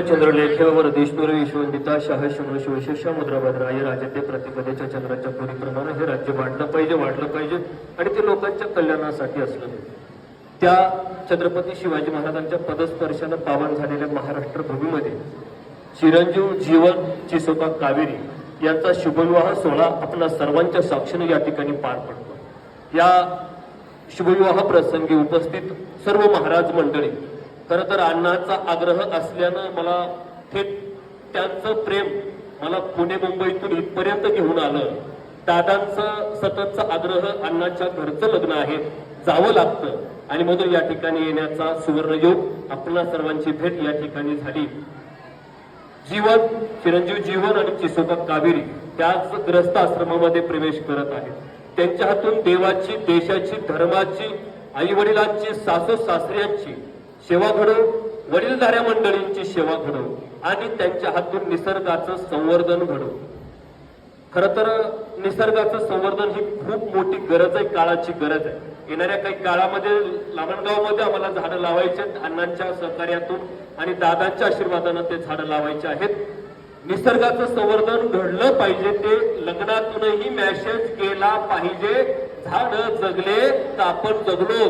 चंद्रलेखेवर देशपूर विश्वंदिता शाह शमू मुद्राभद्रा मुद्राभद्राय राजते प्रतिपदेच्या चंद्राच्या परिप्रमाणे हे राज्य वाढलं पाहिजे वाढलं पाहिजे आणि ते लोकांच्या कल्याणासाठी असलं पाहिजे. त्या छत्रपती शिवाजी महाराजांच्या पदस्पर्शानं पावन झालेल्या महाराष्ट्र भूमीमध्ये चिरंजीव जीवन चिसोबा कावेरी यांचा शुभविवाह सोहळा आपल्या सर्वांच्या साक्षीने या ठिकाणी पार पडतो या शुभविवाह प्रसंगी उपस्थित सर्व महाराज मंडळी खर तर अण्णाचा आग्रह असल्यानं मला थेट त्यांचं प्रेम मला पुणे मुंबईतून इथपर्यंत घेऊन आलं. दादांचं सततचा आग्रह अण्णाच्या घरचं लग्न आहे जावं लागतं. आणि मधून या ठिकाणी येण्याचा सुवर्णयोग आपल्या सर्वांची भेट या ठिकाणी झाली. जीवन चिरंजीव जीवन आणि चिसोबा कावेरी त्याच ग्रस्त आश्रमामध्ये प्रवेश करत आहेत. त्यांच्या हातून देवाची देशाची धर्माची आई वडिलांची सासू सासऱ्यांची सेवा घडो वडीलधाऱ्या मंडळींची सेवा घडो आणि त्यांच्या हातून निसर्गाचं संवर्धन घडो खर तर निसर्गाचं संवर्धन ही खूप मोठी गरज आहे काळाची गरज आहे. येणाऱ्या काही काळामध्ये लामणगावमध्ये आम्हाला झाडं लावायचे आहेत अण्णांच्या सहकार्यातून आणि दादांच्या आशीर्वादानं ते झाडं लावायचे आहेत. निसर्गाचं संवर्धन घडलं पाहिजे ते लग्नातूनही मॅसेज केला पाहिजे. झाड जगले तर आपण जगलो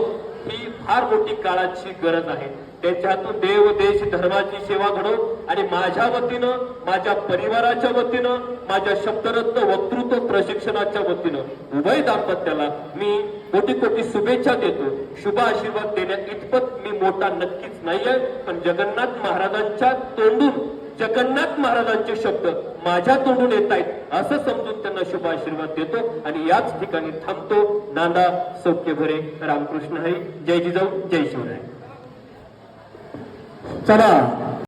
ही फार मोठी काळाची गरज आहे. त्याच्यातून देव देश धर्माची सेवा घडो आणि माझ्या वतीनं माझ्या परिवाराच्या वतीनं माझ्या शब्दरत्न वक्तृत्व प्रशिक्षणाच्या वतीनं उभय दाम्पत्याला मी कोटी कोटी शुभेच्छा देतो. शुभ आशीर्वाद देण्या इतपत मी मोठा नक्कीच नाहीये पण जगन्नाथ महाराजांच्या तोंडून जगन्नाथ महाराजांचे शब्द माझ्या तोंडून येत आहेत असं समजून त्यांना शुभ आशीर्वाद देतो आणि याच ठिकाणी थांबतो. नांदा सौख्य भरे रामकृष्ण हरी जय जिजाऊ जय शिवराय. चला.